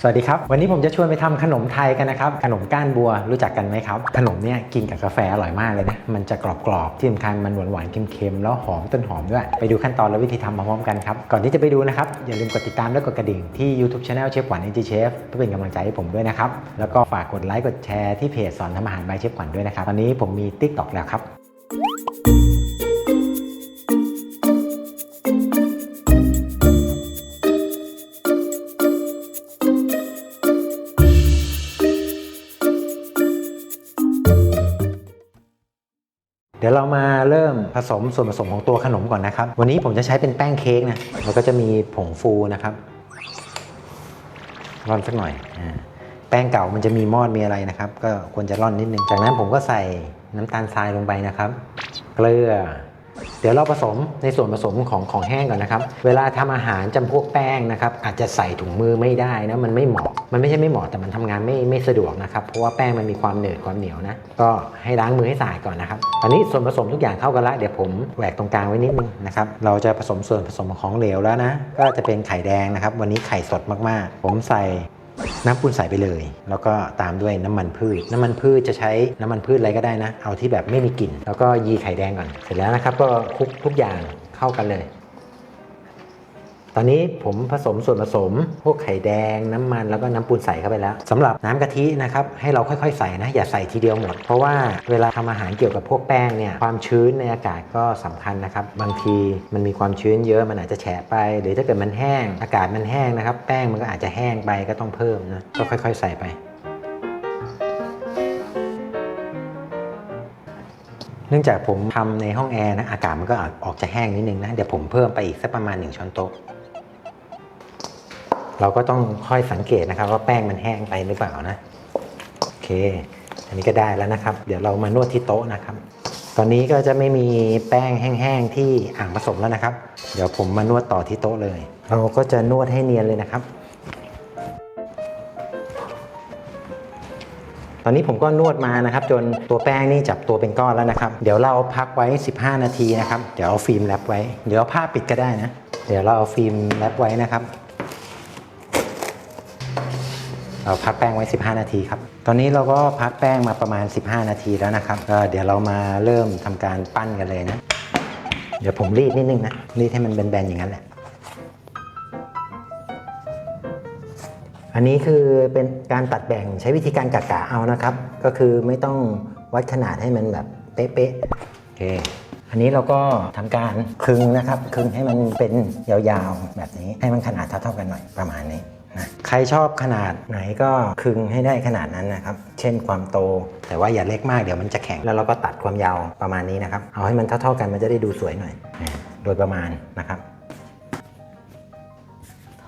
สวัสดีครับ วันนี้ผมจะชวนไปทำขนมไทยกันนะครับ ขนมก้านบัวรู้จักกันไหมครับ ขนมเนี่ยกินกับกาแฟอร่อยมากเลยนะ มันจะกรอบๆที่สำคัญมันหวานๆเค็มๆ แล้วหอมต้นหอมด้วย ไปดูขั้นตอนและวิธีทำมาพร้อมกันครับ ก่อนที่จะไปดูนะครับ อย่าลืมกดติดตามและกดกระดิ่งที่ YouTube Channel เชฟขวัญ NG Chef เชฟเพื่อเป็นกำลังใจให้ผมด้วยนะครับแล้วก็ฝากกดไลค์กดแชร์ที่เพจสอนทำอาหารบายเชฟขวัญด้วยนะครับตอนนี้ผมมี TikTok แล้วครับ ดี๋ยวเรามาเริ่มผสมส่วนผสมของตัวขนมก่อนนะครับ วันนี้ผมจะใช้เป็นแป้งเค้กนะแล้วก็จะมีผงฟูนะครับร่อนสักหน่อยอแป้งเก่ามันจะมีมอดมีอะไรนะครับ ก็ควรจะร่อนนิดนึง จากนั้นผมก็ใส่น้ำตาลทรายลงไปนะครับ เกลือ เดี๋ยวเราผสมในส่วนผสมของของแห้งก่อนนะครับ เวลาทำอาหารจำพวกแป้งนะครับ อาจจะใส่ถุงมือไม่ได้นะมันไม่เหมาะ มันไม่ใช่ไม่เหมาะแต่มันทำงานไม่ไม่สะดวกนะครับ เพราะว่าแป้งมันมีความเหนืดความเหนียวนะ ก็ให้ล้างมือให้สะอาดก่อนนะครับ ตอนนี้ส่วนผสมทุกอย่างเข้ากันแล้วเดี๋ยวผมแหวกตรงกลางไว้นิดนึงนะครับ เราจะผสมส่วนผสมของเหลวแล้วนะ ก็จะเป็นไข่แดงนะครับ วันนี้ไข่สดมากๆ ผมใส่ น้ำปูนใสไปเลย แล้วก็ตามด้วยน้ำมันพืช น้ำมันพืชจะใช้น้ำมันพืชอะไรก็ได้นะ เอาที่แบบไม่มีกลิ่น แล้วก็ยีไข่แดงก่อน เสร็จแล้วนะครับก็คลุกทุกอย่างเข้ากันเลย อนนี้ผมผสมส่วนผสม พวกไข่แดงน้ำมันแล้วก็น้ำปูนใส่เข้าไปแล้วสำหรับน้ำกะทินะครับให้เราค่อยๆใส่นะอย่าใส่ทีเดียวหมด เพราะว่าเวลาทำอาหารเกี่ยวกับพวกแป้งเนี่ยความชื้นในอากาศก็สำคัญนะครับ บางทีมันมีความชื้นเยอะมันอาจจะแฉะไป หรือถ้าเกิดมันแห้ง อากาศมันแห้งนะครับ แป้งมันก็อาจจะแห้งไปก็ต้องเพิ่มนะก็ค่อย ๆ ใส่ไปเนื่องจากผมทำในห้องแอร์นะอากาศมันก็อาจออกจะแห้งนิดนึงนะ เดี๋ยวผมเพิ่มไปอีกสักประมาณ 1 ช้อนโต๊ะ เราก็ต้องค่อยสังเกตนะครับ ว่าแป้งมันแห้งไปหรือเปล่านะโอเค อันนี้ก็ได้แล้วนะครับ เดี๋ยวเรามานวดที่โต๊ะนะครับ ตอนนี้ก็จะไม่มีแป้งแห้งๆที่อ่างผสมแล้วนะครับ เดี๋ยวผมมานวดต่อที่โต๊ะเลย เราก็จะนวดให้เนียนเลยนะครับ ตอนนี้ผมก็นวดมานะครับ จนตัวแป้งนี่จับตัวเป็นก้อนแล้วนะครับ เดี๋ยวเราพักไว้ 15 นาทีนะครับ เดี๋ยวเอาฟิล์มแรปไว้ เดี๋ยวผ้าปิดก็ได้นะ เดี๋ยวเราเอาฟิล์มแรปไว้นะครับ เราพักแป้งไว้ 15 นาทีครับ ตอนนี้เราก็พักแป้งมาประมาณ 15 นาทีแล้วนะครับก็เดี๋ยวเรามาเริ่มทำการปั้นกันเลยนะ เดี๋ยวผมรีดนิดนึงนะ รีดให้มันแบนๆอย่างนั้นแหละ อันนี้คือเป็นการตัดแบ่งใช้วิธีการกะกะเอานะครับ ก็คือไม่ต้องวัดขนาดให้มันแบบเป๊ะๆโอเคอันนี้เราก็ทำการคึงนะครับคึงให้มันเป็นยาวๆแบบนี้ให้มันขนาดเท่าๆกันหน่อยประมาณนี้ ใครชอบขนาดไหนก็คึงให้ได้ขนาดนั้นนะครับ เช่นความโต แต่ว่าอย่าเล็กมากเดี๋ยวมันจะแข็ง แล้วเราก็ตัดความยาวประมาณนี้นะครับ เอาให้มันเท่าๆกันมันจะได้ดูสวยหน่อย โดยประมาณนะครับ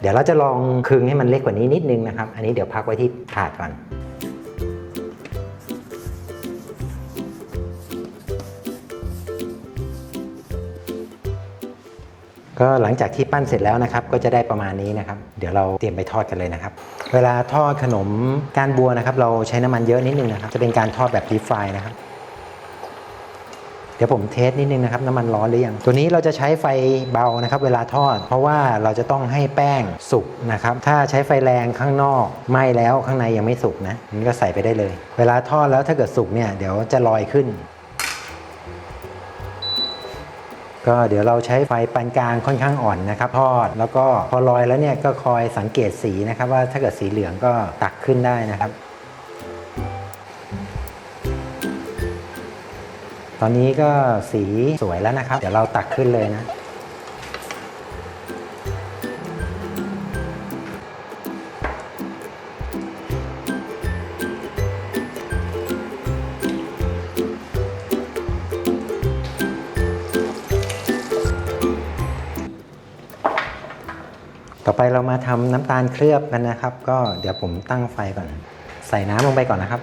เดี๋ยวเราจะลองคึงให้มันเล็กกว่านี้นิดนึงนะครับ อันนี้เดี๋ยวพักไว้ที่ถาดก่อน ก็หลังจากที่ปั้นเสร็จแล้วนะครับก็จะได้ประมาณนี้นะครับ เดี๋ยวเราเตรียมไปทอดกันเลยนะครับ เวลาทอดขนมก้านบัวนะครับ เราใช้น้ำมันเยอะนิดนึงนะครับ จะเป็นการทอดแบบดีฟรายนะครับ เดี๋ยวผมเทสนิดนึงนะครับน้ำมันร้อนหรือยังตัวนี้เราจะใช้ไฟเบานะครับ เวลาทอด เพราะว่าเราจะต้องให้แป้งสุกนะครับ ถ้าใช้ไฟแรงข้างนอกไหม้แล้วข้างในยังไม่สุกนะนี่ก็ใส่ไปได้เลย เวลาทอดแล้วถ้าเกิดสุกเนี่ยเดี๋ยวจะลอยขึ้น ก็เดี๋ยวเราใช้ไฟปานกลางค่อนข้างอ่อนนะครับทอด แล้วก็พอลอยแล้วเนี่ยก็คอยสังเกตสีนะครับว่าถ้าเกิดสีเหลืองก็ตักขึ้นได้นะครับ ตอนนี้ก็สีสวยแล้วนะครับ เดี๋ยวเราตักขึ้นเลยนะ ต่อไปเรามาทำน้ำตาลเคลือบกันนะครับ ก็เดี๋ยวผมตั้งไฟก่อน ใส่น้ำลงไปก่อนนะครับ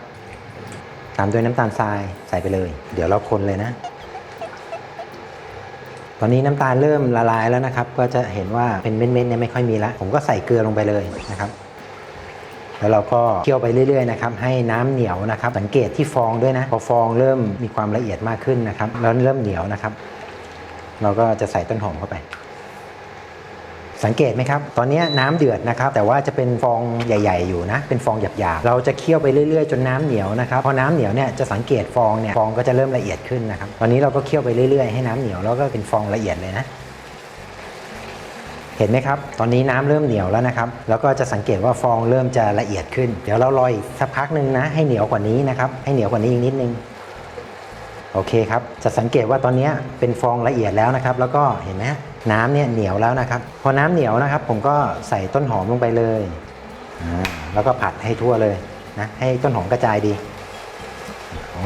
ตามด้วยน้ำตาลทรายใส่ไปเลย เดี๋ยวเราคนเลยนะ ตอนนี้น้ำตาลเริ่มละลายแล้วนะครับ ก็จะเห็นว่าเป็นเม็ดๆเนี่ยไม่ค่อยมีละผมก็ใส่เกลือลงไปเลยนะครับ แล้วเราก็เคี่ยวไปเรื่อยๆนะครับ ให้น้ำเหนียวนะครับ สังเกตที่ฟองด้วยนะ พอฟองเริ่มมีความละเอียดมากขึ้นนะครับแล้วเริ่มเหนียวนะครับ เราก็จะใส่ต้นหอมเข้าไป สังเกตไหมครับ ตอนนี้น้ำเดือดนะครับ แต่ว่าจะเป็นฟองใหญ่ ๆ อยู่นะ เป็นฟองหยาบๆ เราจะเคี่ยวไปเรื่อยๆ จนน้ำเหนียวนะครับ พอน้ำเหนียวเนี่ยจะสังเกตฟองเนี่ย ฟองก็จะเริ่มละเอียดขึ้นนะครับ ตอนนี้เราก็เคี่ยวไปเรื่อยๆ ให้น้ำเหนียวแล้วก็เป็นฟองละเอียดเลยนะ เห็นไหมครับ ตอนนี้น้ำเริ่มเหนียวแล้วนะครับ แล้วก็จะสังเกตว่าฟองเริ่มจะละเอียดขึ้น เดี๋ยวเรารออีกสักพักหนึ่งนะ ให้เหนียวกว่านี้นะครับ ให้เหนียวกว่านี้อีกนิดนึง โอเคครับ จะสังเกตว่าตอนนี้เป็นฟองละเอียดแล้วนะครับ แล้วก็เห็นไหมน้ำเนี่ยเหนียวแล้วนะครับ พอน้ำเหนียวนะครับ ผมก็ใส่ต้นหอมลงไปเลยแล้วก็ผัดให้ทั่วเลยนะให้ต้นหอมกระจายดีอ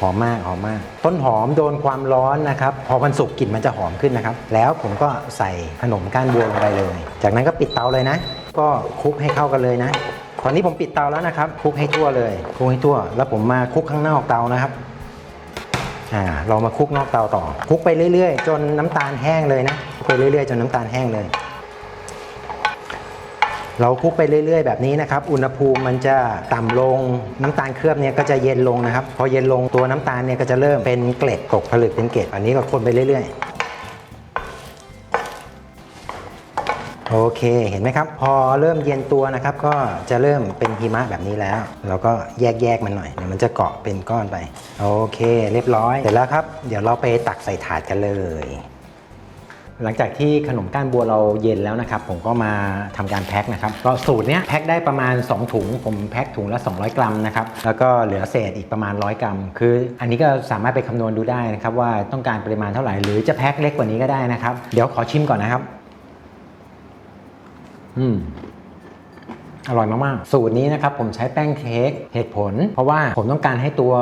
หอมมากหอมมาก ต้นหอมโดนความร้อนนะครับ พอมันสุกกลิ่นมันจะหอมขึ้นนะครับ แล้วผมก็ใส่ขนมก้านบัวลงไปเลย จากนั้นก็ปิดเตาเลยนะ ก็คลุกให้เข้ากันเลยนะ ตอนนี้ผมปิดเตาแล้วนะครับคลุกให้ทั่วเลยคลุกให้ทั่ว แล้วผมมาคลุกข้างนอกเตานะครับ อ่าเรามาคลุกนอกเตาต่อคลุกไปเรื่อยๆ จนน้ำตาลแห้งเลยนะคลุกไปเรื่อยๆ จนน้ำตาลแห้งเลย เราคลุกไปเรื่อย ๆ แบบนี้นะครับ อุณหภูมิมันจะต่ำลงน้ำตาลเคลือบเนี่ยก็จะเย็นลงนะครับ พอเย็นลงตัวน้ำตาลเนี่ยก็จะเริ่มเป็นเกล็ดตกผลึกเป็นเกล็ด อันนี้ก็คนไปเรื่อยๆ โอเคเห็นไหมครับ พอเริ่มเย็นตัวนะครับ ก็จะเริ่มเป็นหิมะแบบนี้แล้ว เราก็แยกแยกๆมันหน่อยเดี๋ยวมันจะเกาะเป็นก้อนไป โอเค เรียบร้อยเสร็จแล้วครับ เดี๋ยวเราไปตักใส่ถาดกันเลยหลังจากที่ขนมก้านบัวเราเย็นแล้วนะครับ ผมก็มาทำการแพ็คนะครับก็สูตรเนี้ยแพ็คได้ประมาณ 2 ถุง ผมแพ็คถุงละ 200 กรัมนะครับแล้วก็เหลือเศษอีกประมาณ 100 กรัม คือ อันนี้ก็สามารถไปคำนวณดูได้นะครับว่าต้องการปริมาณเท่าไหร่หรือจะแพ็คเล็กกว่านี้ก็ได้นะครับ เดี๋ยวขอชิมก่อนนะครับ อืม อร่อยมากๆ สูตรนี้นะครับผมใช้แป้งเค้กเหตุผล เพราะว่าผมต้องการให้ตัว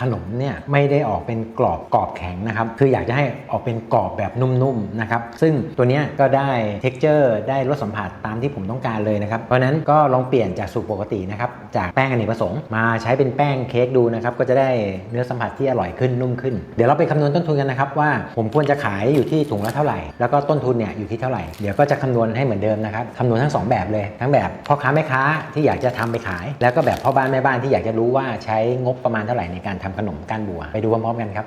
ขนมเนี่ยไม่ได้ออกเป็นกรอบกรอบแข็งนะครับ คืออยากจะให้ออกเป็นกรอบแบบนุ่มๆนะครับ ซึ่งตัวนี้ก็ได้ t e x t อร์ได้รสสัมผัสตามที่ผมต้องการเลยนะครับ เพราะนั้นก็ลองเปลี่ยนจากสูตรปกตินะครับจากแป้งอเนกประสงค์มาใช้เป็นแป้งเค้กดูนะครับก็จะได้เนื้อสัมผัสที่อร่อยขึ้นนุ่มขึ้น เดี๋ยวเราไปคำนวณต้นทุนกันนะครับว่าผมควรจะขายอยู่ที่ถุงละเท่าไหร่ แล้วก็ต้นทุนเนี่ยอยู่ที่เท่าไหร่เดี๋ยวก็จะคำนวณให้เหมือนเดิมนะครับคำนวณทั้งสองแบบเลยทั้งแบบพ่อค้าแม่ค้าที่อยากจะทำไปขาย แล้วก็แบบพ่อบ้านแม่บ้านที่อยากจะรู้ว่าใช้งบประมาณเท่าไหร่ในการทำขนมก้านบัว ไปดูพร้อมๆกันครับ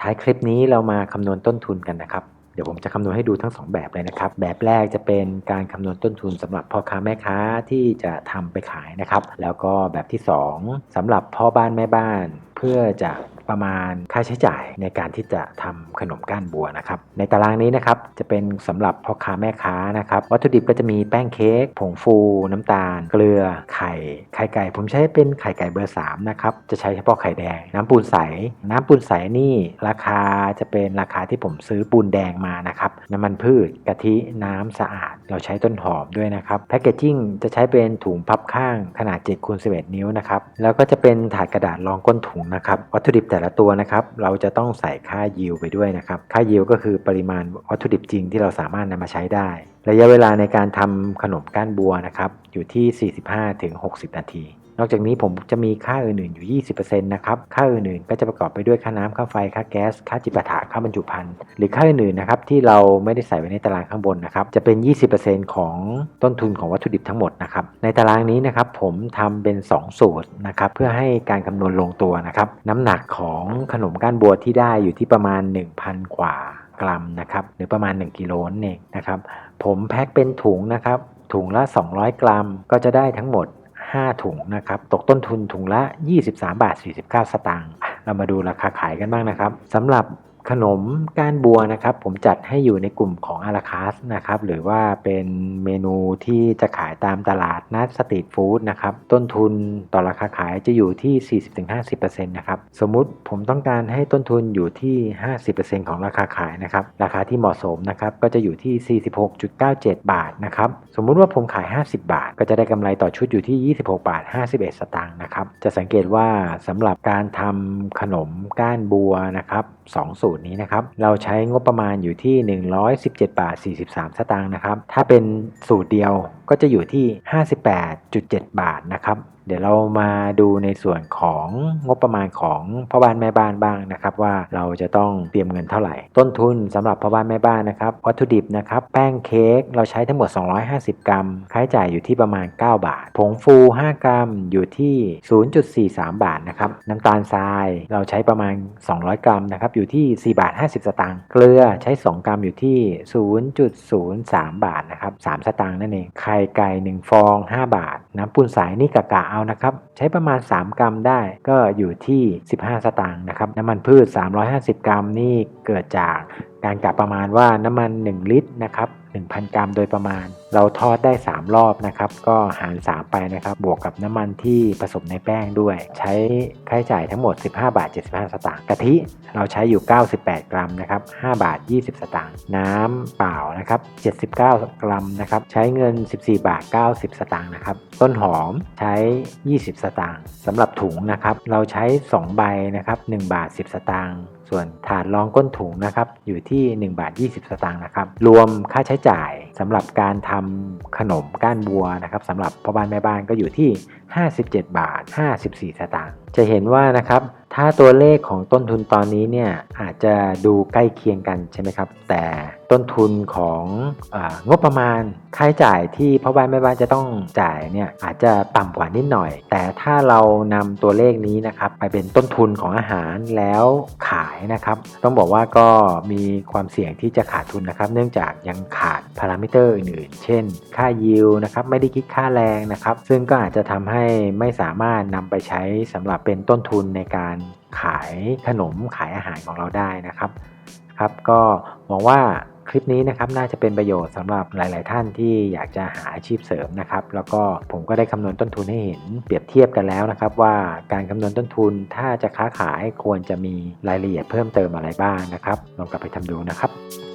ท้ายคลิปนี้เรามาคำนวณต้นทุนกันนะครับเดี๋ยวผมจะคำนวณให้ดูทั้ง 2 แบบเลยนะครับ แบบแรกจะเป็นการคำนวณต้นทุนสำหรับพ่อค้าแม่ค้าที่จะทำไปขายนะครับ แล้วก็แบบที่ 2สำหรับพ่อบ้านแม่บ้านเพื่อจะประมาณค่าใช้จ่ายในการที่จะทำขนมก้านบัวนะครับ ในตารางนี้นะครับจะเป็นสำหรับพ่อค้าแม่ค้านะครับ วัตถุดิบก็จะมีแป้งเค้กผงฟู น้ำตาล เกลือ ไข่ไข่ไก่ ผมใช้เป็นไข่ไก่เบอร์ 3 นะครับ จะใช้เฉพาะไข่แดง น้ำปูนใส น้ำปูนใสนี่ราคาจะเป็นราคาที่ผมซื้อปูนแดงมานะครับ น้ำมันพืชกะทิน้ำสะอาด เราใช้ต้นหอมด้วยนะครับแพคเกจจิ้งจะใช้เป็นถุงพับข้างขนาด7คูณ11 นิ้วนะครับแล้วก็จะเป็นถาดกระดาษรองก้นถุงนะครับวัตถุดิบแต่ละตัวนะครับเราจะต้องใส่ค่ายิวไปด้วยนะครับค่ายิวก็คือปริมาณวัตถุดิบจริงที่เราสามารถนำมาใช้ได้ ระยะเวลาในการทำขนมก้านบัวนะครับอยู่ที่ 45-60 นาที นอกจากนี้ผมจะมีค่าอื่นๆอยู่ 20%นะครับ ค่าอื่นๆก็จะประกอบไปด้วยค่าน้ำค่าไฟ ค่าแก๊ส ค่าจิปาถะค่าบรรจุภัณฑ์ หรือค่าอื่นๆนะครับที่เราไม่ได้ใส่ไว้ในตารางข้างบนนะครับ จะเป็น 20%ของต้นทุนของวัตถุดิบทั้งหมดนะครับ ในตารางนี้นะครับผมทำเป็น 2 สูตรนะครับเพื่อให้การคำนวณลงตัวนะครับ น้ำหนักของขนมก้านบัวที่ได้อยู่ที่ประมาณ 1,000 กว่ากรัมนะครับหรือประมาณ 1กิโลนั่นเองนะครับผมแพ็คเป็นถุงนะครับถุงละ 200 กรัมก็จะได้ทั้งหมด 5 ถุงนะครับ ตกต้นทุนถุงละ 23 บาท 49 สตางค์ เรามาดูราคาขายกันบ้างนะครับสำหรับ ขนมก้านบัวนะครับ ผมจัดให้อยู่ในกลุ่มของอาราคาสนะครับ หรือว่าเป็นเมนูที่จะขายตามตลาดนัดสตรีทฟู้ดนะครับ ต้นทุนต่อราคาขายจะอยู่ที่ 40-50%นะครับ สมมุติผมต้องการให้ต้นทุนอยู่ที่ 50%ของราคาขายนะครับ ราคาที่เหมาะสมนะครับ ก็จะอยู่ที่ 46.97 บาทนะครับ สมมุติว่าผมขาย 50 บาท ก็จะได้กำไรต่อชุดอยู่ที่ 26 บาท 51 สตางค์นะครับ จะสังเกตว่าสำหรับการทำขนมก้านบัวนะครับสองสูตรนี้นะครับเราใช้งบประมาณอยู่ที่ 117 บาท 43 สตางค์นะครับถ้าเป็นสูตรเดียวก็จะอยู่ที่ 58.7 บาทนะครับ เดี๋ยวเรามาดูในส่วนของงบประมาณของพ่อบ้านแม่บ้านบ้างนะครับ ว่าเราจะต้องเตรียมเงินเท่าไหร่ ต้นทุนสำหรับพ่อบ้านแม่บ้านนะครับวัตถุดิบนะครับแป้งเค้กเราใช้ทั้งหมด 250 กรัมค่าใช้จ่ายอยู่ที่ประมาณ 9 บาท ผงฟู 5 กรัมอยู่ที่ 0.43 บาทนะครับน้ำตาลทรายเราใช้ประมาณ 200 กรัมนะครับอยู่ที่ 4 บาท 50 สตางค์เกลือใช้ 2 กรัมอยู่ที่ 0.03 บาทนะครับ3สตางค์นั่นเองไข่ไก่1ฟอง 5 บาท น้ำปูนสายนี่กะกะเอานะครับ ใช้ประมาณ 3 กรัมได้ก็อยู่ที่ 15 สตางค์นะครับ น้ำมันพืช 350 กรัมนี่เกิดจาก การกะประมาณว่าน้ำมัน 1 ลิตรนะครับ1,000 กรัมโดยประมาณ เราทอดได้ 3 รอบนะครับ ก็หาร 3 ไปนะครับ บวกกับน้ำมันที่ผสมในแป้งด้วย ใช้ค่าใช้จ่ายทั้งหมด 15 บาท 75 สตางค์ กะทิเราใช้อยู่ 98 กรัมนะครับ 5 บาท 20 สตางค์ น้ำเปล่านะครับ 79 กรัมนะครับ ใช้เงิน 14 บาท 90 สตางค์นะครับ ต้นหอมใช้ 20 สตางค์สำหรับถุงนะครับ เราใช้ 2 ใบนะครับ 1 บาท 10 สตางค์ ส่วนถาดรองก้นถุงนะครับอยู่ที่ 1 บาท 20 สตางค์นะครับรวมค่าใช้จ่ายสำหรับการทำขนมก้านบัวนะครับสำหรับพ่อบ้านแม่บ้านก็อยู่ที่ 57 บาท 54 สตางค์ จะเห็นว่านะครับ ถ้าตัวเลขของต้นทุนตอนนี้เนี่ยอาจจะดูใกล้เคียงกันใช่ไหมครับ แต่ต้นทุนขององบประมาณค่าใช้จ่ายที่พ่อบ้านแม่บ้านจะต้องจ่ายเนี่ยอาจจะต่ำกว่านิดหน่อย แต่ถ้าเรานำตัวเลขนี้นะครับไปเป็นต้นทุนของอาหารแล้วขายนะครับ ต้องบอกว่าก็มีความเสี่ยงที่จะขาดทุนนะครับ เนื่องจากยังขาดพารามิเตอร์อื่นๆ เช่น ค่ายิวนะครับไม่ได้คิดค่าแรงนะครับ ซึ่งก็อาจจะทำให้ไม่สามารถนำไปใช้สำหรับเป็นต้นทุนในการขายขนมขายอาหารของเราได้นะครับครับ ก็หวังว่าคลิปนี้นะครับน่าจะเป็นประโยชน์สำหรับหลาย ๆ ท่านที่อยากจะหาอาชีพเสริมนะครับ แล้วก็ผมก็ได้คำนวณต้นทุนให้เห็นเปรียบเทียบกันแล้วนะครับ ว่าการคำนวณต้นทุนถ้าจะค้าขายควรจะมีรายละเอียดเพิ่มเติมอะไรบ้างนะครับลองกลับไปทำดูนะครับ